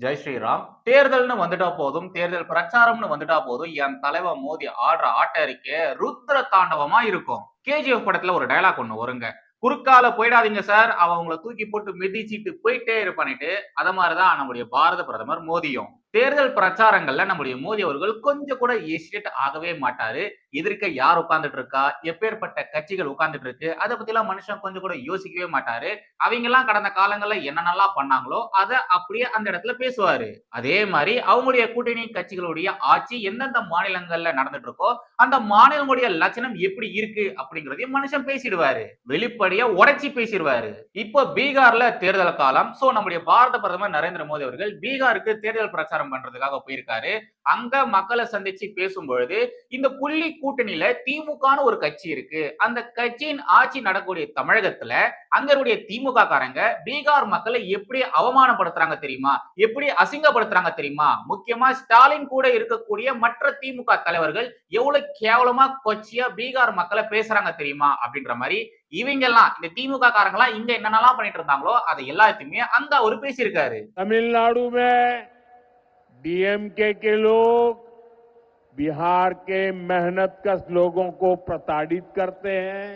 ஜெய் ஸ்ரீராம். தேர்தல்னு வந்துட்டா போதும். தேர்தல் பிரச்சாரம்னு வந்துட்டா போதும். என் தலைவன் மோதி ஆடுற ஆட்ட இருக்கே ருத்ர தாண்டவமா இருக்கும். கேஜிஎஃப் படத்துல ஒரு டைலாக் ஒண்ணு வருங்க. குறுக்கால போயிடாதீங்க சார் அவங்களை தூக்கி போட்டு மிதிச்சிட்டு போயிட்டே இருப்பானிட்டு அத மாதிரிதான் நம்முடைய பாரத பிரதமர் மோதியும் தேர்தல் பிரச்சாரங்கள்ல நம்முடைய மோடி அவர்கள் கொஞ்சம் கூட எசிடேட் ஆகவே மாட்டாரு. எதிர்க்க யார் உட்கார்ந்துட்டு இருக்கா? எப்பேற்பட்ட கட்சிகள் உட்கார்ந்துட்டு இருக்கு? அதை பத்தி எல்லாம் மனுஷன் கொஞ்சம் கூட யோசிக்கவே மாட்டாரு. அவங்க எல்லாம் கடந்த காலங்கள்ல என்னென்னலாம் பண்ணாங்களோ அதை அப்படியே அந்த இடத்துல பேசுவாரு. அதே மாதிரி அவங்களுடைய கூட்டணி கட்சிகளுடைய ஆட்சி எந்தெந்த மாநிலங்கள்ல நடந்துட்டு இருக்கோ அந்த மாநிலங்களுடைய லட்சணம் எப்படி இருக்கு அப்படிங்கறதையும் மனுஷன் பேசிடுவாரு. வெளிப்படையா உடைச்சி பேசிடுவாரு. இப்போ பீகார்ல தேர்தல் காலம். சோ நம்முடைய பாரத பிரதமர் நரேந்திர மோடி அவர்கள் பீகாருக்கு தேர்தல் பிரச்சாரம் பிரச்சாரம் பண்றதுக்காக போயிருக்காரு. அங்க மக்களை சந்திச்சு பேசும்பொழுது இந்த புள்ளி கூட்டணியில திமுகன்னு ஒரு கட்சி இருக்கு. அந்த கட்சியின் ஆட்சி நடக்கக்கூடிய தமிழகத்துல அங்கனுடைய திமுக காரங்க பீகார் மக்களை எப்படி அவமானப்படுத்துறாங்க தெரியுமா? எப்படி அசிங்கப்படுத்துறாங்க தெரியுமா? முக்கியமா ஸ்டாலின் கூட இருக்கக்கூடிய மற்ற திமுக தலைவர்கள் எவ்வளவு கேவலமா கொச்சியா பீகார் மக்களை பேசுறாங்க தெரியுமா? அப்படின்ற மாதிரி இவங்க எல்லாம் இந்த திமுக காரங்க எல்லாம் இங்க என்னென்னலாம் பண்ணிட்டு இருந்தாங்களோ அதை எல்லாத்தையுமே அங்க அவர் பேசியிருக்காரு. தமிழ்நாடுமே डीएमके के लोग बिहार के मेहनत कश लोगों को प्रताड़ित करते हैं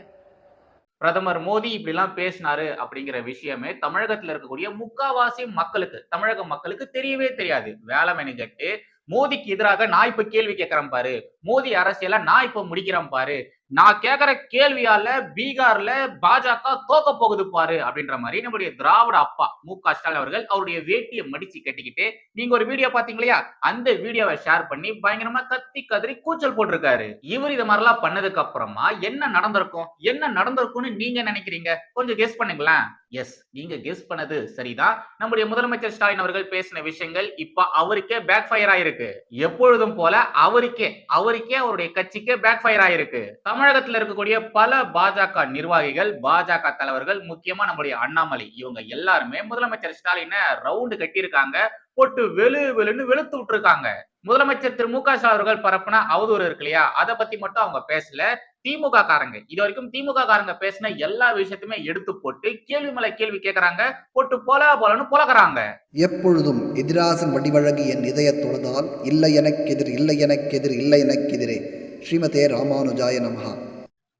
பிரதமர் மோடி இப்படி எல்லாம் பேசினாரு அப்படிங்கிற விஷயமே தமிழகத்துல இருக்கக்கூடிய முக்காவாசி மக்களுக்கு தமிழக மக்களுக்கு தெரியவே தெரியாது வேலை மெனுகட்டு மோடிக்கு எதிராக நான் இப்ப கேள்வி கேட்கிறேன் பாரு மோடி அரசியல நான் இப்ப முடிக்கிறேன் பாரு நான் கேட்கிற கேள்வியால பீகார்ல பாஜக தோக்க போகுது பாரு அப்படின்ற மாதிரி நம்முடைய திராவிட அப்பா மு க ஸ்டாலின் அவர்கள் அவருடைய வேட்டியை மடிச்சு கட்டிக்கிட்டு நீங்க ஒரு வீடியோ பாத்தீங்க இல்லையா அந்த வீடியோவை ஷேர் பண்ணி பயங்கரமா கத்தி கதறி கூச்சல் போட்டிருக்காரு. இவர் இது மாதிரிலாம் பண்ணதுக்கு அப்புறமா என்ன நடந்திருக்கும்? என்ன நடந்திருக்கும்னு நீங்க நினைக்கிறீங்க? கொஞ்சம் கெஸ் பண்ணுங்களேன். எஸ் நீங்க கெஸ் பண்ணது சரிதான். நம்முடைய முதலமைச்சர் ஸ்டாலின் அவர்கள் பேசின விஷயங்கள் இப்ப அவருக்கே பேக் ஃபயர் ஆயிருக்கு. எப்பொழுதும் போல அவருக்கே அவருக்கே அவருடைய கட்சிக்கே பேக் ஃபயர் ஆயிருக்கு தமிழகத்தில் இருக்கக்கூடிய பல பாஜக நிர்வாகிகள் பாஜக தலைவர்கள் முக்கியமா நம்முடைய அண்ணாமலை இவங்க எல்லாருமே முதலமைச்சர் ஸ்டாலினை ரவுண்டு கட்டியிருக்காங்க. போட்டு வெளு வெளுன்னு வெளுத்து விட்டுருக்காங்க. முதலமைச்சர் திரு மு க ஸ்டாலின் அவர்கள் பரப்புன அவதூறு இருக்கு இல்லையா? அதை பத்தி மட்டும் அவங்க பேசல. திமுக காரங்க. இது வரைக்கும் திமுக காரங்க பேசின எல்லா விஷயத்தையுமே எடுத்து போட்டு கேள்வி மேல கேள்வி கேட்கறாங்க போட்டு போல போலன்னு புலகிறாங்க. எப்பொழுதும் எதிராசன் வடிவழகு என் இதய தொழுதால் இல்லை எனக்கெதிர் இல்லை எனக்கு எதிர் இல்லை எனக்கெதிரே ஸ்ரீமதே ராமானுஜாய நமஹா.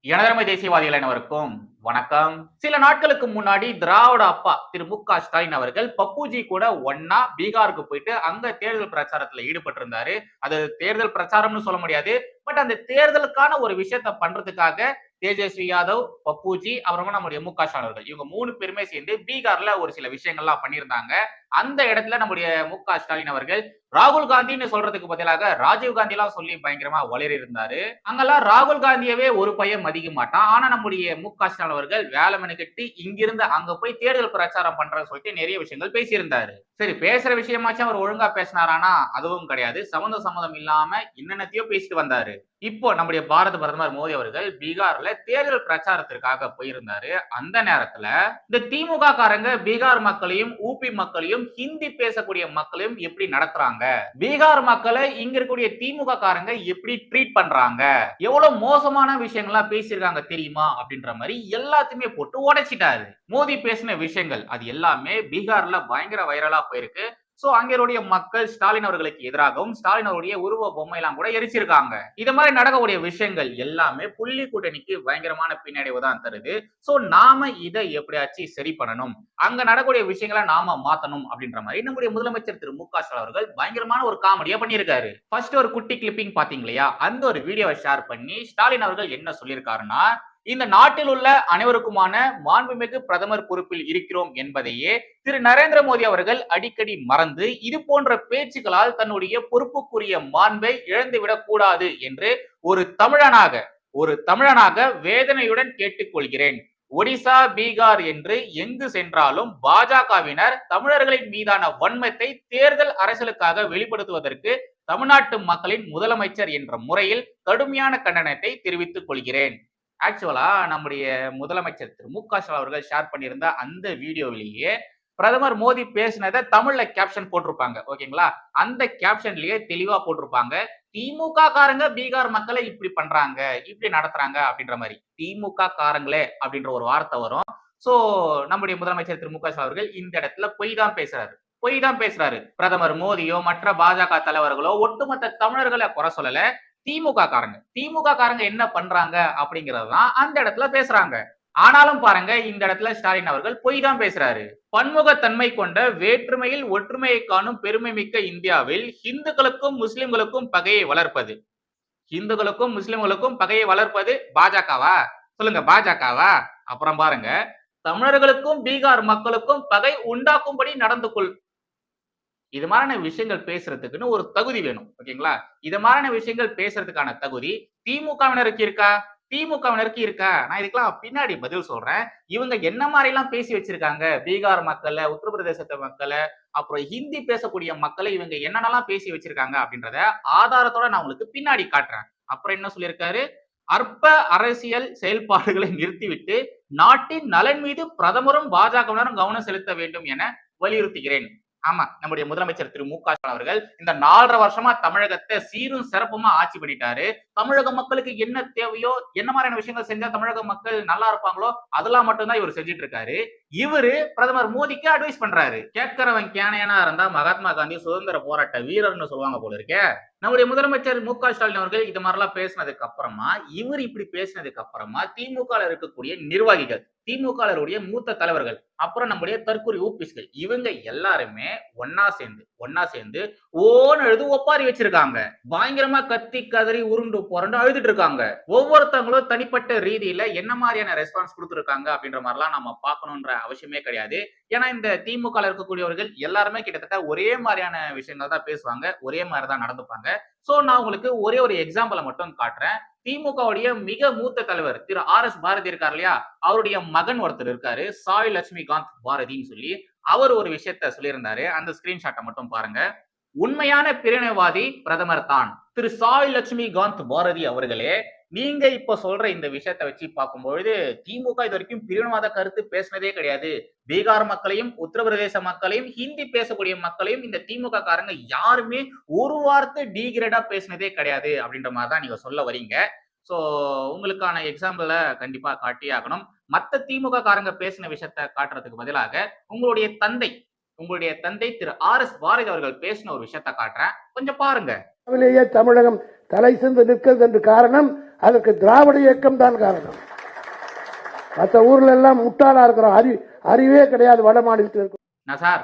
எனதரமை தேசியவாதிகள் அனைவருக்கும் வணக்கம். சில நாட்களுக்கு முன்னாடி திராவிட அப்பா திரு மு க ஸ்டாலின் அவர்கள் பப்புஜி கூட ஒன்னா பீகாருக்கு போயிட்டு அங்க தேர்தல் பிரச்சாரத்துல ஈடுபட்டிருந்தாரு. அது தேர்தல் பிரச்சாரம்னு சொல்ல முடியாது. பட் அந்த தேர்தலுக்கான ஒரு விஷயத்த பண்றதுக்காக தேஜஸ்வி யாதவ் பப்புஜி அப்புறமா நம்முடைய மு க ஸ்டாலின் அவர்கள் இவங்க மூணு பேருமே சேர்ந்து பீகார்ல ஒரு சில விஷயங்கள்லாம் பண்ணியிருந்தாங்க. அந்த இடத்துல நம்முடைய மு க ஸ்டாலின் அவர்கள் ராகுல் காந்தின்னு சொல்றதுக்கு பதிலாக ராஜீவ் காந்தி எல்லாம் சொல்லி பயங்கரமா வளரி இருந்தாரு. அங்கெல்லாம் ராகுல் காந்தியவே ஒரு பையன் மதிக்க மாட்டான். ஆனா நம்முடைய மு க ஸ்டாலின் அவர்கள் வேலை மெனுக்கட்டி இங்கிருந்து அங்க போய் தேர்தல் பிரச்சாரம் பண்றன்னு சொல்லிட்டு நிறைய விஷயங்கள் பேசியிருந்தாரு. சரி பேசுற விஷயமாச்சும் அவர் ஒழுங்கா பேசினாரானா? அதுவும் கிடையாது. சம்மந்த சம்மந்தம் இல்லாம என்னென்னத்தையோ பேசிட்டு வந்தாரு. இப்போ நம்முடைய பாரத பிரதமர் மோடி அவர்கள் பீகார்ல தேர்தல் பிரச்சாரத்திற்காக போயிருந்தாரு. அந்த நேரத்துல இந்த திமுக காரங்க பீகார் மக்களையும் ஊபி மக்களையும் ஹிந்தி பேசக்கூடிய மக்களையும் எப்படி நடத்துறாங்க? பீகார் மக்களை இங்க இருக்கக்கூடிய திமுக காரங்க எப்படி ட்ரீட் பண்றாங்க? எவ்வளவு மோசமான விஷயங்கள்லாம் பேசியிருக்காங்க தெரியுமா? அப்படின்ற மாதிரி எல்லாத்தையுமே போட்டு உடைச்சிட்டாரு. மோடி பேசின விஷயங்கள் அது எல்லாமே பீகார்ல பயங்கர வைரலா போயிருக்கு. சோ அங்கருடைய மக்கள் ஸ்டாலின் அவர்களுக்கு எதிராகவும் ஸ்டாலின் அவருடைய உருவ பொம்மை எல்லாம் கூட எரிச்சிருக்காங்க. இது மாதிரி நடக்கக்கூடிய விஷயங்கள் எல்லாமே புள்ளி கூட்டணிக்கு பயங்கரமான பின்னடைவு தான் தருது. சோ நாம இதை எப்படியாச்சும் சரி பண்ணணும்? அங்க நடக்கக்கூடிய விஷயங்களை நாம மாத்தணும் அப்படின்ற மாதிரி நம்முடைய முதலமைச்சர் திரு மு க ஸ்டாலின் அவர்கள் பயங்கரமான ஒரு காமெடியா பண்ணியிருக்காரு. ஃபர்ஸ்ட் ஒரு குட்டி கிளிப்பிங் பாத்தீங்க இல்லையா? அந்த ஒரு வீடியோவை ஷேர் பண்ணி ஸ்டாலின் அவர்கள் என்ன சொல்லியிருக்காருன்னா இந்த நாட்டில் உள்ள அனைவருக்குமான மாண்புமிகு பிரதமர் பொறுப்பில் இருக்கிறோம் என்பதையே திரு நரேந்திர மோடி அவர்கள் அடிக்கடி மறந்து இது போன்ற பேச்சுக்களால் தன்னுடைய பொறுப்புக்குரிய மாண்பை இழந்துவிடக் கூடாது என்று ஒரு தமிழனாக ஒரு தமிழனாக வேதனையுடன் கேட்டுக்கொள்கிறேன். ஒடிசா பீகார் என்று எங்கு சென்றாலும் பாஜகவினர் தமிழர்களின் மீதான வன்மத்தை தேர்தல் அரசியலுக்காக வெளிப்படுத்துவதற்கு தமிழ்நாட்டு மக்களின் முதலமைச்சர் என்ற முறையில் கடுமையான கண்டனத்தை தெரிவித்துக் கொள்கிறேன். ஆக்சுவலா நம்முடைய முதலமைச்சர் திரு. மு க ஸ்டாலின் அவர்கள் ஷேர் பண்ணியிருந்த அந்த வீடியோவிலேயே பிரதமர் மோடி பேசினதை தமிழ்ல கேப்ஷன் போட்டிருப்பாங்க. ஓகேங்களா அந்த கேப்ஷன்லயே தெளிவா போட்டிருப்பாங்க. திமுக காரங்க பீகார் மக்களை இப்படி பண்றாங்க இப்படி நடத்துறாங்க அப்படின்ற மாதிரி. திமுக காரங்களே அப்படின்ற ஒரு வார்த்தை வரும். சோ நம்முடைய முதலமைச்சர் திரு. மு க ஸ்டாலின் அவர்கள் இந்த இடத்துல பொய் தான் பேசுறாரு. பொய் தான் பேசுறாரு. பிரதமர் மோடியோ மற்ற பாஜக தலைவர்களோ ஒட்டுமொத்த தமிழர்களை குறை சொல்லல. திமுக காரங்க திமுக காரங்க என்ன பண்றாங்க அப்படிங்கறது தான் அந்த இடத்துல பேசுறாங்க. ஆனாலும் பாருங்க இந்த இடத்துல ஸ்டாலின் அவர்கள் பொய் தான் பேசுறாரு. பன்முகத்தன்மை கொண்ட வேற்றுமையில் ஒற்றுமையை காணும் பெருமை மிக்க இந்தியாவில் ஹிந்துக்களுக்கும் முஸ்லிம்களுக்கும் பகையை வளர்ப்பது. ஹிந்துக்களுக்கும் முஸ்லிம்களுக்கும் பகையை வளர்ப்பது பாஜகவா? சொல்லுங்க பாஜகவா? அப்புறம் பாருங்க தமிழர்களுக்கும் பீகார் மக்களுக்கும் பகை உண்டாக்கும்படி நடந்து கொள் இது மாதிரியான விஷயங்கள் பேசுறதுக்குன்னு ஒரு தகுதி வேணும் ஓகேங்களா? இது மாதிரியான விஷயங்கள் பேசுறதுக்கான தகுதி திமுகவினருக்கு இருக்கா? திமுகவினருக்கு இருக்கா? நான் இதுக்கெல்லாம் பின்னாடி பதில் சொல்றேன். இவங்க என்ன மாதிரி எல்லாம் பேசி வச்சிருக்காங்க? பீகார் மக்களை உத்தரப்பிரதேசத்து மக்களை அப்புறம் ஹிந்தி பேசக்கூடிய மக்களை இவங்க என்னென்னலாம் பேசி வச்சிருக்காங்க அப்படின்றத ஆதாரத்தோட நான் உங்களுக்கு பின்னாடி காட்டுறேன். அப்புறம் என்ன சொல்லியிருக்காரு? அற்ப அரசியல் செயல்பாடுகளை நிறுத்திவிட்டு நாட்டின் நலன் மீது பிரதமரும் பாஜகவினரும் கவனம் செலுத்த வேண்டும் என வலியுறுத்துகிறேன். ஆமா நம்முடைய முதலமைச்சர் திரு மு க ஸ்டாலின் அவர்கள் இந்த நாலரை வருஷமா தமிழகத்தை சீரும் சிறப்புமா ஆட்சி பண்ணிட்டாரு. தமிழக மக்களுக்கு என்ன தேவையோ என்ன மாதிரியான விஷயங்கள் செஞ்சா தமிழக மக்கள் நல்லா இருப்பாங்களோ அதெல்லாம் மட்டும்தான் இவர் செஞ்சுட்டு இருக்காரு இவரு பிரதமர் மோடிக்கு அட்வைஸ் பண்றாரு. கேட்கிறவன் கேனையனா இருந்தா மகாத்மா காந்தி சுதந்திர போராட்ட வீரர்னு சொல்லுவாங்க போல இருக்கே. நம்முடைய முதலமைச்சர் மு க ஸ்டாலின் அவர்கள் இது மாதிரிலாம் பேசினதுக்கு அப்புறமா இவர் இப்படி பேசினதுக்கு அப்புறமா திமுக இருக்கக்கூடிய நிர்வாகிகள் திமுகவுடைய மூத்த தலைவர்கள் அப்புறம் நம்முடைய தற்கொலை ஊபிஸ்கள் இவங்க எல்லாருமே ஒன்னா சேர்ந்து ஒன்னா சேர்ந்து ஓன்னு எழுது ஒப்பாரி வச்சிருக்காங்க. பயங்கரமா கத்தி கதறி உருண்டு புரண்டு அழுதுட்டு இருக்காங்க. ஒவ்வொருத்தவங்களும் தனிப்பட்ட ரீதியில என்ன மாதிரியான ரெஸ்பான்ஸ் கொடுத்துருக்காங்க அப்படின்ற மாதிரிலாம் நம்ம பார்க்கணுன்ற அவசியமே கிடையாது. ஏன்னா இந்த திமுக இருக்கக்கூடியவர்கள் எல்லாருமே கிட்டத்தட்ட ஒரே மாதிரியான விஷயங்கள் தான் பேசுவாங்க ஒரே மாதிரி தான் நடந்துப்பாங்க. சோ நான் உங்களுக்கு ஒரே ஒரு எக்ஸாம்பிளை மட்டும் காட்டுறேன். திமுகவுடைய மிக மூத்த தலைவர் திரு ஆர் எஸ் பாரதி இருக்கார் இல்லையா? அவருடைய மகன் ஒருத்தர் இருக்காரு சாய் லட்சுமிகாந்த் பாரதின்னு சொல்லி அவர் ஒரு விஷயத்த சொல்லியிருந்தாரு. அந்த ஸ்கிரீன்ஷாட்டை மட்டும் பாருங்க. உண்மையான பிரிவினைவாதி பிரதமர் தான் திரு சாய் லட்சுமிகாந்த் பாரதி அவர்களே. நீங்க இப்ப சொல்ற இந்த விஷயத்த வச்சு பார்க்கும்பொழுது திமுக இது வரைக்கும் பிரிவினவாத கருத்து பேசினதே கிடையாது. பீகார் மக்களையும் உத்தரப்பிரதேச மக்களையும் ஹிந்தி பேசக்கூடிய மக்களையும் இந்த திமுக காரங்க யாருமே ஒரு வார்த்தை டீகிரேடா பேசினதே கிடையாது அப்படின்ற மாதிரி தான் நீங்க சொல்ல வரீங்க ஸோ உங்களுக்கான எக்ஸாம்பிள கண்டிப்பா காட்டி ஆகணும். மற்ற திமுக காரங்க பேசின விஷயத்த காட்டுறதுக்கு பதிலாக உங்களுடைய தந்தை உங்களுடைய தந்தை திரு ஆர் எஸ் பாரதி அவர்கள் பேசின ஒரு விஷயத்த காட்டுறேன். கொஞ்சம் பாருங்க. தமிழகம் தலை சென்று நிற்கிறது என்று காரணம் அதற்கு திராவிட இயக்கம் தான் காரணம். மற்ற ஊர்ல எல்லாம் முட்டாளா இருக்கிறோம் அறி அறிவே கிடையாது வட மாநிலத்தில் இருக்கும் சார்?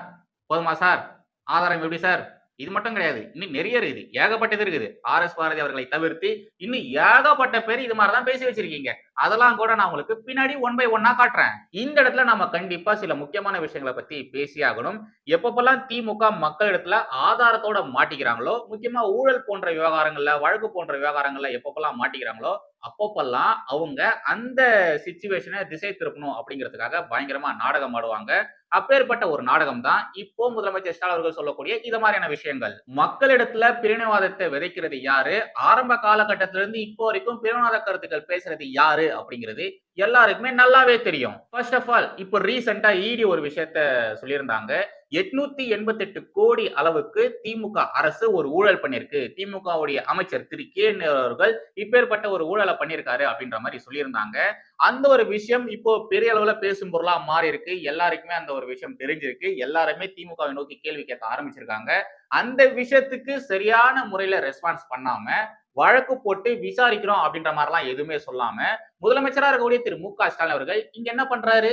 போதுமா சார்? ஆதாரம் எப்படி சார்? இது மட்டும் கிடையாது. இன்னும் நிறைய இருக்குது. ஏகப்பட்டது இருக்குது. ஆர் எஸ் பாரதி அவர்களை தவிர்த்து இன்னும் ஏகப்பட்ட பேர் இது மாதிரி தான் பேசி வச்சிருக்கீங்க. அதெல்லாம் கூட நான் உங்களுக்கு பின்னாடி ஒன் பை ஒன்னா காட்டுறேன். இந்த இடத்துல நம்ம கண்டிப்பா சில முக்கியமான விஷயங்களை பத்தி பேசியாகணும் எப்பப்பெல்லாம் திமுக மக்களிடத்துல ஆதாரத்தோட மாட்டிக்கிறாங்களோ முக்கியமா ஊழல் போன்ற விவகாரங்கள்ல வழக்கு போன்ற விவகாரங்கள்ல எப்பப்பெல்லாம் மாட்டிக்கிறாங்களோ அப்பப்பெல்லாம் அவங்க அந்த சுச்சுவேஷனை திசை திருப்பணும் அப்படிங்கிறதுக்காக பயங்கரமா நாடகம் ஆடுவாங்க. அப்பேற்பட்ட ஒரு நாடகம் தான் இப்போ முதலமைச்சர் ஸ்டாலின் அவர்கள் சொல்லக்கூடிய இது மாதிரியான விஷயங்கள். மக்களிடத்துல பிரிவினைவாதத்தை விதைக்கிறது யாரு? ஆரம்ப காலகட்டத்திலிருந்து இப்போ வரைக்கும் பிரிவினைவாத கருத்துக்கள் பேசுறது யாரு அப்படிங்கிறது எல்லாருக்குமே நல்லாவே தெரியும். ஃபர்ஸ்ட் ஆஃப் ஆல் இப்போ ரீசெண்டா இடி ஒரு விஷயத்த சொல்லியிருந்தாங்க. எட்நூத்தி எண்பத்தி எட்டு கோடி அளவுக்கு திமுக அரசு ஒரு ஊழல் பண்ணியிருக்கு. திமுகவுடைய அமைச்சர் திரு. கே. அவர்கள் இப்பேற்பட்ட ஒரு ஊழலை பண்ணியிருக்காரு அப்படின்ற மாதிரி சொல்லியிருந்தாங்க. அந்த ஒரு விஷயம் இப்போ பெரிய அளவுல பேசும் பொருளா மாறி இருக்கு எல்லாருக்குமே அந்த ஒரு விஷயம் தெரிஞ்சிருக்கு. எல்லாருமே திமுகவை நோக்கி கேள்வி கேட்க ஆரம்பிச்சிருக்காங்க. அந்த விஷயத்துக்கு சரியான முறையில ரெஸ்பான்ஸ் பண்ணாம வழக்கு போட்டு விசாரிக்கிறோம் அப்படின்ற மாதிரிலாம் எதுவுமே சொல்லாம முதலமைச்சரா இருக்கக்கூடிய திரு. மு. க. ஸ்டாலின் அவர்கள் இங்க என்ன பண்றாரு?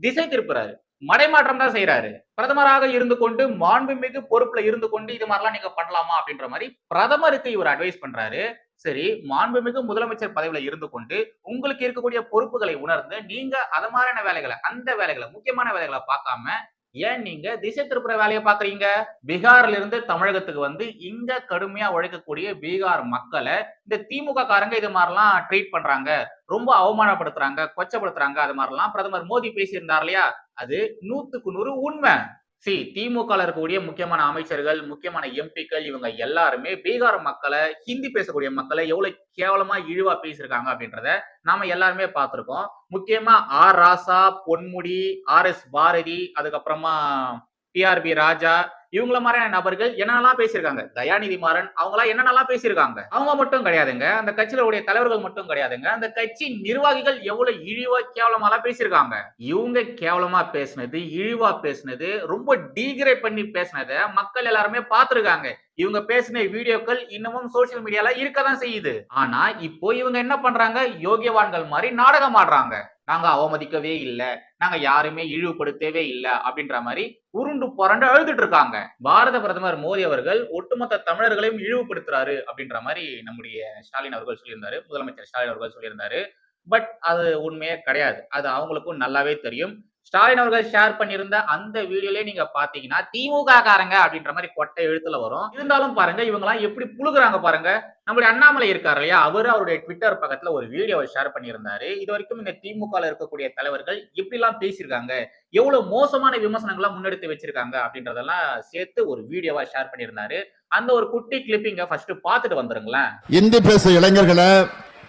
திசை திருப்புறாரு. மடைமாற்றம் தான் செய்யறாரு பிரதமராக இருந்து கொண்டு மாண்புமிகு பொறுப்புல இருந்து கொண்டு இது மாதிரிலாம் நீங்க பண்ணலாமா அப்படின்ற மாதிரி பிரதமருக்கு இவர் அட்வைஸ் பண்றாரு. சரி மாண்புமிகு முதலமைச்சர் பதவியில இருந்து கொண்டு உங்களுக்கு இருக்கக்கூடிய பொறுப்புகளை உணர்ந்து நீங்க அத மாதிரியான வேலைகளை அந்த வேலைகளை முக்கியமான வேலைகளை பார்க்காம ஏன் நீங்க திசை திருப்புற வேலையை பாக்குறீங்க பீகார்ல இருந்து தமிழகத்துக்கு வந்து இங்க கடுமையா உழைக்கக்கூடிய பீகார் மக்களை இந்த திமுக காரங்க இது மாதிரிலாம் ட்ரீட் பண்றாங்க. ரொம்ப அவமானப்படுத்துறாங்க கொச்சப்படுத்துறாங்க அது மாதிரிலாம் பிரதமர் மோடி பேசியிருந்தார் இல்லையா? அது நூத்துக்கு நூறு உண்மை. சி திமுக இருக்கக்கூடிய முக்கியமான அமைச்சர்கள் முக்கியமான எம்பிக்கள் இவங்க எல்லாருமே பீகார் மக்களை ஹிந்தி பேசக்கூடிய மக்களை எவ்வளவு கேவலமா இழிவா பேசியிருக்காங்க அப்படின்றத நாம எல்லாருமே பார்த்திருக்கோம். முக்கியமா R. Raja Ponmudi R. S. Bharathi அதுக்கப்புறமா டிஆர்பி ராஜா இவங்கள மாதிரியான நபர்கள் என்னென்னலாம் பேசியிருக்காங்க? தயாநிதி மாறன் அவங்களாம் என்னென்னலாம் பேசியிருக்காங்க? அவங்க மட்டும் கிடையாதுங்க. அந்த கட்சியில உடைய தலைவர்கள் மட்டும் கிடையாதுங்க. அந்த கட்சி நிர்வாகிகள் எவ்வளவு இழிவா கேவலமாலாம் பேசியிருக்காங்க? இவங்க கேவலமா பேசினது இழிவா பேசினது ரொம்ப டீகிரேட் பண்ணி பேசினதை மக்கள் எல்லாருமே பார்த்துருக்காங்க. இவங்க பேசின வீடியோக்கள் இன்னமும் சோசியல் மீடியால இருக்கதான் செய்யுது. ஆனா இப்போ இவங்க என்ன பண்றாங்க? யோகியவான்கள் மாதிரி நாடகம் ஆடுறாங்க. நாங்க அவமதிக்கவே இல்லை. நாங்க யாருமே இழிவுபடுத்தவே இல்லை அப்படின்ற மாதிரி உருண்டு புரண்டு அழுதுட்டு இருக்காங்க. பாரத பிரதமர் மோடி அவர்கள் ஒட்டுமொத்த தமிழர்களையும் இழிவுபடுத்துறாரு அப்படின்ற மாதிரி நம்முடைய ஸ்டாலின் அவர்கள் சொல்லியிருந்தாரு. முதலமைச்சர் ஸ்டாலின் அவர்கள் சொல்லியிருந்தாரு. பட் அது உண்மையே கிடையாது. அது அவங்களுக்கும் நல்லாவே தெரியும். ஸ்டாலின் அவர்கள் ஷேர் பண்ணியிருந்த அந்த வீடியோலயே நீங்க பாத்தீங்கன்னா திமுக காரங்க அப்படின்ற மாதிரி கொட்டை எழுத்துல வரும். இருந்தாலும் பாருங்க இவங்க எல்லாம் எப்படி புழுகுறாங்க பாருங்க. நம்முடைய அண்ணாமலை இருக்காரு இல்லையா? அவரு அவருடைய ட்விட்டர் பக்கத்துல ஒரு வீடியோவை ஷேர் பண்ணியிருந்தாரு. இது வரைக்கும் இந்த திமுக இருக்கக்கூடிய தலைவர்கள் எப்படி எல்லாம் பேசியிருக்காங்க. எவ்வளவு மோசமான விமர்சனங்களை முன்னெடுத்து வச்சிருக்காங்க அப்படின்றதெல்லாம் சேர்த்து ஒரு வீடியோவா ஷேர் பண்ணியிருந்தாரு. அந்த ஒரு குட்டி கிளிப்பிங்க ஃபர்ஸ்ட் பாத்துட்டு வந்துருங்களேன். இந்தி பேச இளைஞர்களை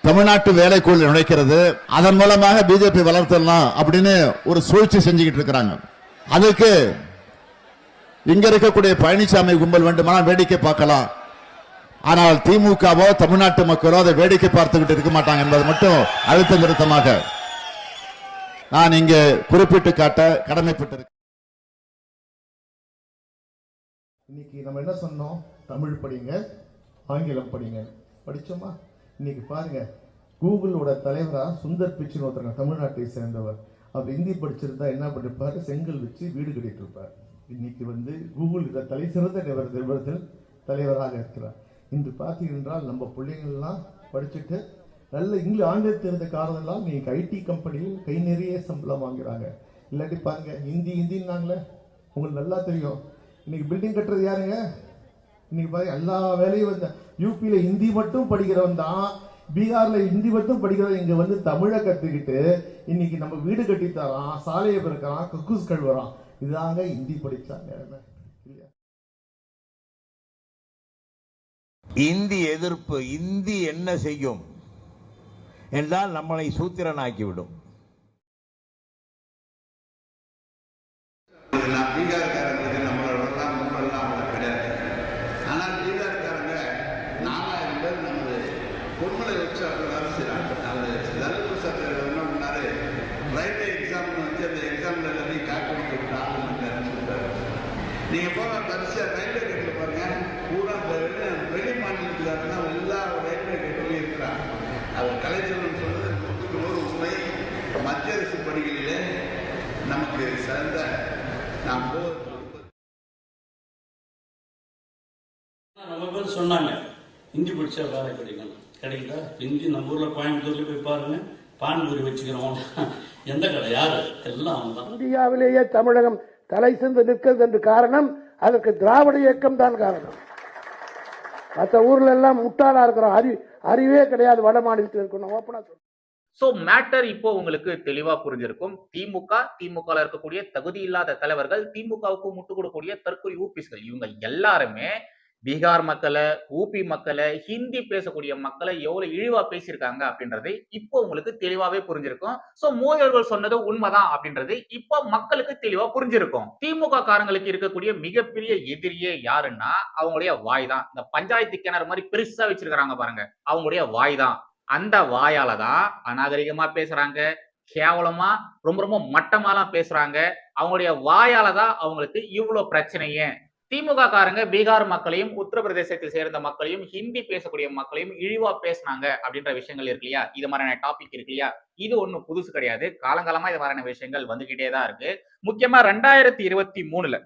தமிழ்நாட்டு வேலைக்குள் நுழைக்கிறது. அதன் மூலமாக பிஜேபி வளர்த்தலாம் அப்படின்னு ஒரு சூழ்ச்சி செஞ்சுக்கிட்டு இருக்கிறாங்க. அதுக்கு இங்க இருக்கக்கூடிய பழனிசாமி கும்பல் வேண்டுமானால் வேடிக்கை பார்க்கலாம். ஆனால் திமுகவோ தமிழ்நாட்டு மக்களோ அதை வேடிக்கை பார்த்துக்கிட்டு இருக்க மாட்டாங்க என்பது மட்டும் அழுத்த நிறுத்தமாக நான் இங்கே குறிப்பிட்டு காட்ட கடமைப்பட்டிருக்கேன். இன்னைக்கு நம்ம என்ன சொன்னோம்? தமிழ் படிங்க ஆங்கிலம் படிங்க. படிச்சோமா? இன்னைக்கு பாருங்க கூகுளோட தலைவராக சுந்தர் பிச்சைன்னு ஒருத்தருங்க தமிழ்நாட்டை சேர்ந்தவர். அவர் ஹிந்தி படிச்சிருந்தா என்ன பண்ணிருப்பாரு? செங்கல் வச்சு வீடு கட்டிட்டு இருப்பார். இன்னைக்கு வந்து கூகுள் இதை தலை சிறந்த நிறுவனத்தில் தலைவராக இருக்கிறார். இன்று பார்த்தீங்கன்றால் நம்ம பிள்ளைங்கள்லாம் படிச்சுட்டு நல்ல இங்கிலீஷ் ஆங்கிலம் தெரிந்த காரணம்லாம் நீங்கள் ஐடி கம்பெனியில் கை நிறைய சம்பளம் வாங்குறாங்க. இல்லாட்டி பாருங்க ஹிந்தி ஹிந்தின்னாங்களே உங்களுக்கு நல்லா தெரியும். இன்னைக்கு பில்டிங் கட்டுறது யாருங்க? இன்னைக்கு பாருங்க எல்லா வேலையும் வந்து யூபியில ஹிந்தி மட்டும் படிக்கிறவன் தான் பீகார்ல ஹிந்தி மட்டும் படிக்கிறவன் இங்க வந்து தமிழை கத்துக்கிட்டு இன்னைக்கு நம்ம வீடு கட்டி தரான் சாலையை பிறக்கிறான் கக்கூஸ் கழுவுறான். இதாங்க ஹிந்தி படிச்சாங்க இல்லையா? இந்தி எதிர்ப்பு இந்தி என்ன செய்யும்? என்றால் நம்மளை சூத்திரனாக்கிவிடும். நான் பீகார்காரங்களுக்கு நம்மளோடலாம் முன்னெல்லாம் அவங்க கிடையாது ஆனால் பீகார்காரங்க நாலாயிரம் பேர் நமது பொம்மலை வச்சு அவங்க வேலை செய்கிறாங்க அது லலித் சார் என்ன பண்ணாரு ரயில்வே எக்ஸாம் வச்சு அந்த எக்ஸாம்ல எல்லாத்தையும் காப்பி கொடுத்து ஆள் மணின்னு சொல்றாரு நீங்கள் போக வரிசையாக ரயில்வே கேட்டில் பாருங்க பூரா இந்த வெளி மாநிலத்தில் தான் எல்லா ரயில்வே கேட்லையும் இருக்கிறாங்க. அவர் கலைச்செல்வன் சொன்னது நூற்றுக்கு நூறு உண்மை. மத்திய அரசு பணிகளிலே நமக்கு சிறந்த நாம் பேர் சொன்னாங்க ஹிந்தி படிச்சா வேலை கிடைக்கும். கிடைக்குதா ஹிந்தி நம்ம ஊர்ல கோயம்புத்தூர்ல போய் பாருங்க பானிபூரி வச்சுக்கிறோம். எந்த கடை யாரு? எல்லாம் இந்தியாவிலேயே தமிழகம் தலை சிந்து நிற்கிறது என்று காரணம் அதற்கு திராவிட இயக்கம் தான் காரணம். மற்ற ஊர்ல எல்லாம் முட்டாளா இருக்கிறோம். அறி அறிவே கிடையாது வட மாநிலத்தில் இருக்கணும் ஓப்பனா சொல்றேன். சோ மேட்டர் இப்போ உங்களுக்கு தெளிவா புரிஞ்சிருக்கும். திமுக திமுக இருக்கக்கூடிய தகுதி இல்லாத தலைவர்கள் திமுகவுக்கு முட்டு கொடுக்கக்கூடிய தற்கொலை ஊபிஸ்கள் இவங்க எல்லாருமே பீகார் மக்களை ஊபி மக்களை ஹிந்தி பேசக்கூடிய மக்களை எவ்வளவு இழிவா பேசியிருக்காங்க அப்படின்றது இப்போ உங்களுக்கு தெளிவாவே புரிஞ்சிருக்கும். சோ மோடி அவர்கள் சொன்னது உண்மைதான் அப்படின்றது இப்போ மக்களுக்கு தெளிவா புரிஞ்சிருக்கும். திமுக காரங்களுக்கு இருக்கக்கூடிய மிகப்பெரிய எதிரியே யாருன்னா அவங்களுடைய வாய் தான் இந்த பஞ்சாயத்து கிணறு மாதிரி பெருசா வச்சிருக்கிறாங்க பாருங்க. அவங்களுடைய வாய் தான் அந்த வாயால தான் அநாகரிகமா பேசுறாங்க. கேவலமா ரொம்ப ரொம்ப மட்டமாலாம் பேசுறாங்க. அவங்களுடைய வாயால தான் அவங்களுக்கு இவ்வளவு பிரச்சனையே. திமுக காரங்க பீகார் மக்களையும் உத்தரப்பிரதேசத்தை சேர்ந்த மக்களையும் ஹிந்தி பேசக்கூடிய மக்களையும் இழிவா பேசுனாங்க அப்படின்ற விஷயங்கள் இருக்கு இல்லையா? இது மாதிரியான டாபிக் இருக்கு இல்லையா? இது ஒண்ணும் புதுசு கிடையாது. காலங்காலமா இது மாதிரியான விஷயங்கள் வந்துகிட்டே தான் இருக்கு. முக்கியமா ரெண்டாயிரத்தி இருபத்தி மூணுல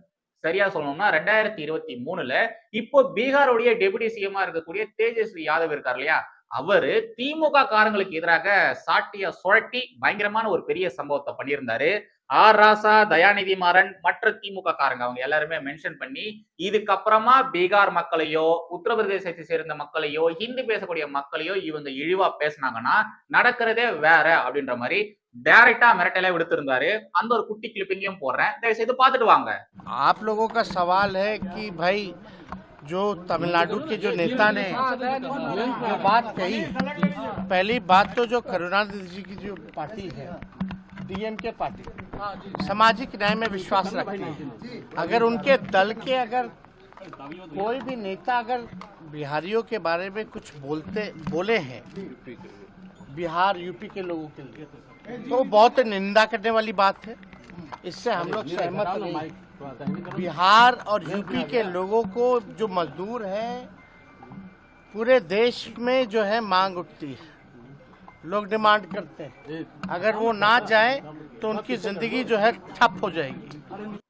சரியா சொல்லணும்னா ரெண்டாயிரத்தி இருபத்தி மூணுல இப்போ பீகாருடைய டெபுட்டி சிஎம்மா இருக்கக்கூடிய தேஜஸ்வி யாதவ் இருக்கார் இல்லையா? அவரு திமுக காரங்களுக்கு எதிராக சாட்டிய சுழட்டி பயங்கரமான ஒரு பெரிய சம்பவத்தை பண்ணியிருந்தாரு. ஆர். ராசா தயாநிதி மாறன் மற்ற திமுக காரங்க அவங்க எல்லாருமே மென்ஷன் பண்ணி இதுக்கப்புறமா பீகார் மக்களையோ உத்தரப்பிரதேசத்தை சேர்ந்த மக்களையோ ஹிந்தி பேசக்கூடிய மக்களையோ இவங்க இழிவா பேசினாங்கன்னா நடக்கிறதே வேற அப்படின்ற மாதிரி டைரக்டா மிரட்டல விடுத்திருந்தாரு. அந்த ஒரு குட்டி கிளிப்பிங்கையும் போடுறேன். தயவு செய்து பார்த்துட்டு வாங்க. ஆப் லோகோ கா சவால் ஹை கி जो तमिलनाडु के जो नेता ने जो बात कही, पहली बात तो जो करुणानिधि जी की जो पार्टी है डीएमके पार्टी, सामाजिक न्याय में विश्वास रखती है। अगर उनके दल के अगर कोई भी नेता अगर बिहारियों के बारे में कुछ बोलते, बोले हैं, बिहार, यूपी के लोगों के लिए तो बहुत निंदा करने वाली बात है। इससे हम लोग सहमत नहीं। बिहार और यूपी के लोगों को जो मजदूर है पूरे देश में जो है मांग उठती है। लोग डिमांड करते हैं। अगर वो ना जाए तो उनकी जिंदगी जो है ठप हो जाएगी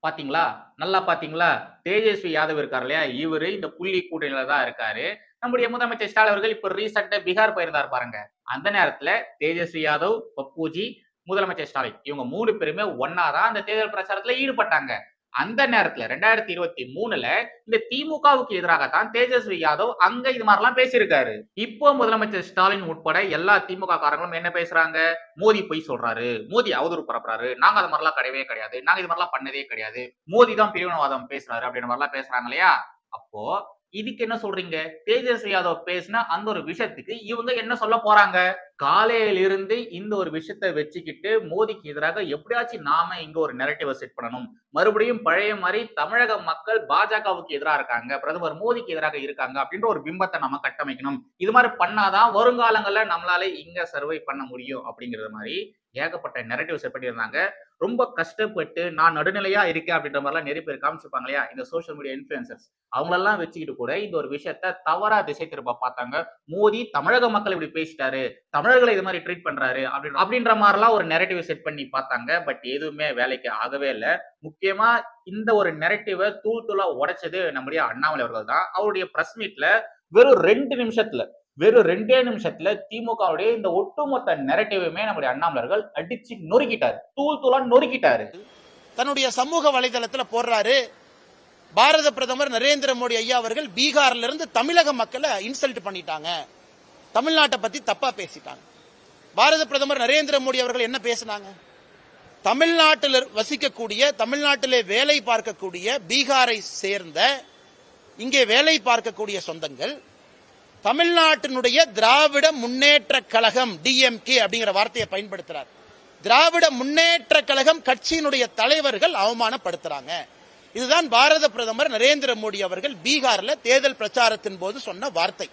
பாத்தீங்களா நல்லா பாத்தீங்களா தேஜஸ்வி யாதவ் இருக்கார் இல்லையா இவரு இந்த புள்ளி கூட்டணியில தான் இருக்காரு நம்முடைய முதலமைச்சர் ஸ்டாலின் அவர்கள் இப்ப ரீசெண்டா பீகார் போயிருந்தார் பாருங்க அந்த நேரத்துல தேஜஸ்வி யாதவ் பப்புஜி முதலமைச்சர் ஸ்டாலின் இவங்க மூணு பேருமே ஒன்னாதான் அந்த தேர்தல் பிரச்சாரத்துல ஈடுபட்டாங்க அந்த நேரத்துல ரெண்டாயிரத்தி இருபத்தி மூணுல இந்த திமுகவுக்கு எதிராகத்தான் தேஜஸ்வி யாதவ் அங்க இது மாதிரிலாம் பேசியிருக்காரு. இப்போ முதலமைச்சர் ஸ்டாலின் உட்பட எல்லா திமுக காரங்களும் என்ன பேசுறாங்க? மோடி பொய் சொல்றாரு. மோடி அவதூறு பரப்புறாரு. நாங்க அது மாதிரிலாம் கிடையவே கிடையாது. நாங்க இது மாதிரிலாம் பண்ணதே கிடையாது. மோடி தான் பிரிவினவாதம் பேசுறாரு அப்படின்ற மாதிரிலாம் பேசுறாங்க இல்லையா? அப்போ இதுக்கு என்ன சொல்றீங்க? தேஜஸ்வி யாதவ் பேசின அந்த ஒரு விஷயத்துக்கு இவங்க என்ன சொல்ல போறாங்க? காலையிலிருந்து இந்த ஒரு விஷயத்தை வச்சுக்கிட்டு மோடிக்கு எதிராக எப்படியாச்சும் நாம இங்க ஒரு நெரட்டிவை செட் பண்ணணும். மறுபடியும் பழைய மாதிரி தமிழக மக்கள் பாஜகவுக்கு எதிராக இருக்காங்க பிரதமர் மோடிக்கு எதிராக இருக்காங்க அப்படின்ற ஒரு பிம்பத்தை நம்ம கட்டமைக்கணும். இது மாதிரி பண்ணாதான் வருங்காலங்கள்ல நம்மளால இங்க சர்வை பண்ண முடியும் அப்படிங்கிறது மாதிரி ஏகப்பட்ட நெரட்டிவ் செட் பண்ணியிருந்தாங்க. ரொம்ப கஷ்டப்பட்டு நான் நடுநிலையா இருக்கேன் அப்படின்ற மாதிரிலாம் நிறைய பேர் காமிச்சிருப்பாங்க இல்லையா? இந்த சோஷியல் மீடியா இன்ஃபுளுசர்ஸ் அவங்களெல்லாம் வச்சுக்கிட்டு கூட இந்த ஒரு விஷயத்த தவறா திசை திருப்ப பார்த்தாங்க. மோடி தமிழக மக்கள் இப்படி பேசிட்டாரு. தமிழர்களை இது மாதிரி ட்ரீட் பண்றாரு அப்படின்னு அப்படின்ற மாதிரிலாம் ஒரு நெரட்டிவ் செட் பண்ணி பார்த்தாங்க. பட் எதுவுமே வேலைக்கு ஆகவே இல்லை. முக்கியமா இந்த ஒரு நெரட்டிவை தூள் தூளா உடைச்சது நம்முடைய அண்ணாமலை அவர்கள் தான். அவருடைய பிரஸ் மீட்ல வெறும் ரெண்டு நிமிஷத்துல வெறும் ரெண்டே நிமிஷத்துல திமுகவுடைய இந்த ஒட்டுமொத்த நெரட்டிவுமே நம்முடைய அண்ணாமலர்கள் அடிச்சு நொறுக்கிட்டாரு. தூள் தூளா நொறுக்கிட்டாரு. தன்னுடைய சமூக வலைதளத்துல போடுறாரு. பாரத பிரதமர் நரேந்திர மோடி ஐயா அவர்கள் பீகார்ல இருந்து தமிழக மக்களை இன்சல்ட் பண்ணிட்டாங்க. தமிழ்நாட்டை பத்தி தப்பா பேசிட்டாங்க. பாரத பிரதமர் நரேந்திர மோடி அவர்கள் என்ன பேசினாங்க? தமிழ்நாட்டில் வசிக்கக்கூடிய தமிழ்நாட்டிலே வேலை பார்க்கக்கூடிய பீகாரை சேர்ந்த இங்கே வேலை பார்க்கக்கூடிய சொந்தங்கள் தமிழ்நாட்டினுடைய திராவிட முன்னேற்ற கழகம் டிஎம்கே அப்படிங்கிற வார்த்தையை பயன்படுத்துறார். திராவிட முன்னேற்ற கழகம் கட்சியினுடைய தலைவர்கள் அவமானப்படுத்துறாங்க. இதுதான் பாரத பிரதமர் நரேந்திர மோடி அவர்கள் பீகார்ல தேர்தல் பிரச்சாரத்தின் போது சொன்ன வார்த்தை.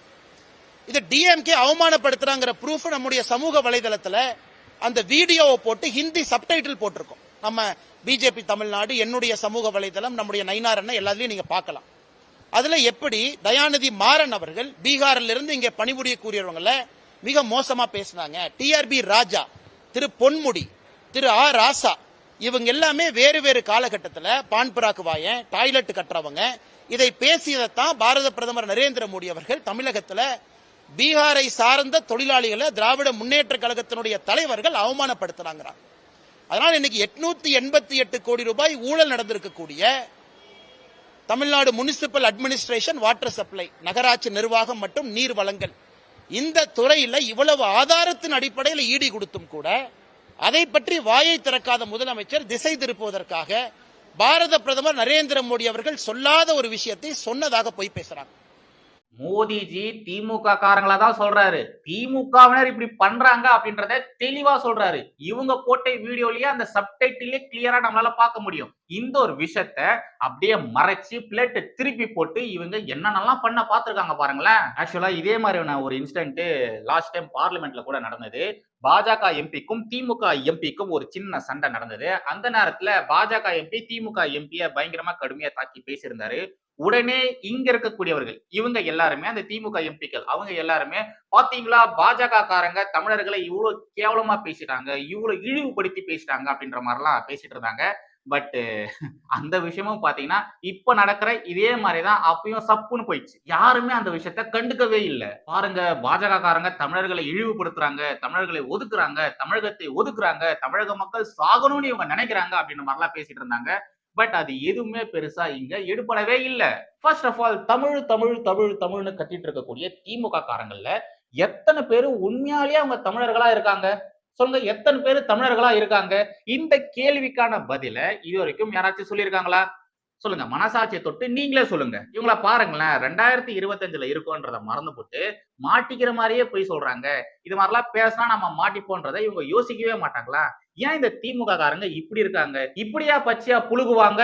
இது டிஎம்கே அவமானப்படுத்துறாங்கிற ப்ரூஃப் நம்முடைய சமூக வலைதளத்துல அந்த வீடியோவை போட்டு ஹிந்தி சப்டைட்டில் போட்டிருக்கோம். நம்ம பிஜேபி தமிழ்நாடு என்னுடைய சமூக வலைதளம் நம்முடைய நைனார் என்ன எல்லாத்துலயும் நீங்க பார்க்கலாம். அதுல எப்படி தயாநிதி மாறன் அவர்கள் பீகாரில் இருந்து இங்க பணிபுரியக்கூடியவங்கள மிக மோசமா பேசினாங்க. டிஆர்பி ராஜா திரு பொன்முடி திரு ஆ ராசா இவங்க எல்லாமே வேறு வேறு காலகட்டத்தில் பான்புராக்கு வாய வாயன் டாய்லெட் கட்டுறவங்க. இதை பேசியதைத்தான் பாரத பிரதமர் நரேந்திர மோடி அவர்கள் தமிழகத்தில் பீகாரை சார்ந்த தொழிலாளிகளை திராவிட முன்னேற்ற கழகத்தினுடைய தலைவர்கள் அவமானப்படுத்துறாங்க அதனால் இன்னைக்கு எட்நூத்தி எண்பத்தி எட்டு கோடி ரூபாய் ஊழல் நடந்திருக்கக்கூடிய Tamil Nadu municipal administration water supply நகராட்சி நிர்வாகம் மற்றும் நீர் வளங்கள் இந்த துறையில் இவ்வளவு ஆதாரத்தின் அடிப்படையில் ஈடி கொடுத்தும் கூட அதை பற்றி வாயை திறக்காத முதலமைச்சர் திசை திருப்புவதற்காக பாரத பிரதமர் நரேந்திர மோடி அவர்கள் சொல்லாத ஒரு விஷயத்தை சொன்னதாக போய் பேசுறாங்க. மோடிஜி திமுக காரங்களா தான் சொல்றாரு. திமுகவினர் இப்படி பண்றாங்க அப்படின்றத தெளிவா சொல்றாரு. இவங்க போட்ட வீடியோலயே அந்த சப்டைட்டிலே கிளியரா நம்மளால பார்க்க முடியும். இந்த ஒரு விஷயத்த அப்படியே மறைச்சு பிளேட்டை திருப்பி போட்டு இவங்க என்னென்னலாம் பண்ண பார்த்துருக்காங்க பாருங்களேன். ஆக்சுவலா இதே மாதிரியான ஒரு இன்சிடென்ட் லாஸ்ட் டைம் பார்லிமெண்ட்ல கூட நடந்தது. பாஜக எம்பிக்கும் திமுக எம்பிக்கும் ஒரு சின்ன சண்டை நடந்தது. அந்த நேரத்துல பாஜக எம்பி திமுக எம்பிய பயங்கரமா கடுமையா தாக்கி பேசியிருந்தாரு. உடனே இங்க இருக்கக்கூடியவர்கள் இவங்க எல்லாருமே அந்த திமுக எம்பிக்கள் அவங்க எல்லாருமே பாத்தீங்களா பாஜக காரங்க தமிழர்களை இவ்வளவு கேவலமா பேசிட்டாங்க இவ்வளவு இழிவுபடுத்தி பேசிட்டாங்க அப்படின்ற மாதிரிலாம் பேசிட்டு இருந்தாங்க. பட் அந்த விஷயமும் பாத்தீங்கன்னா இப்ப நடக்கிற இதே மாதிரிதான் அப்பயும் சப்புன்னு போயிடுச்சு. யாருமே அந்த விஷயத்த கண்டுக்கவே இல்லை. பாருங்க பாஜக காரங்க தமிழர்களை இழிவுபடுத்துறாங்க தமிழர்களை ஒதுக்குறாங்க தமிழகத்தை ஒதுக்குறாங்க தமிழக மக்கள் சாகணும்னு இவங்க நினைக்கிறாங்க அப்படின்ற மாதிரிலாம் பேசிட்டு இருந்தாங்க. பட் அது எதுவுமே பெருசா இங்க எடுபடவே இல்ல. First of all Tamil Tamil Tamil தமிழ்னு கத்திட்டு இருக்கக்கூடிய திமுக காரங்கள்ல எத்தனை பேர் உண்மையாலேயே அவங்க தமிழர்களா இருக்காங்க? சொல்லுங்க எத்தனை பேர் தமிழர்களா இருக்காங்க? இந்த கேள்விக்கான பதில இது வரைக்கும் யாராச்சும் சொல்லியிருக்காங்களா? சொல்லுங்க மனசாட்சியை தொட்டு நீங்களே சொல்லுங்க. இவங்கள பாருங்களேன் ரெண்டாயிரத்தி இருபத்தஞ்சுல இருக்கோன்றத மறந்து போட்டு மாட்டிக்கிற மாதிரியே போய் சொல்றாங்க. இது மாதிரிலாம் பேசினா நம்ம மாட்டிப்போன்றதை இவங்க யோசிக்கவே மாட்டாங்களா? ஏன் இந்த திமுக காரங்க இப்படி இருக்காங்க? இப்படியா பச்சையா புழுகுவாங்க?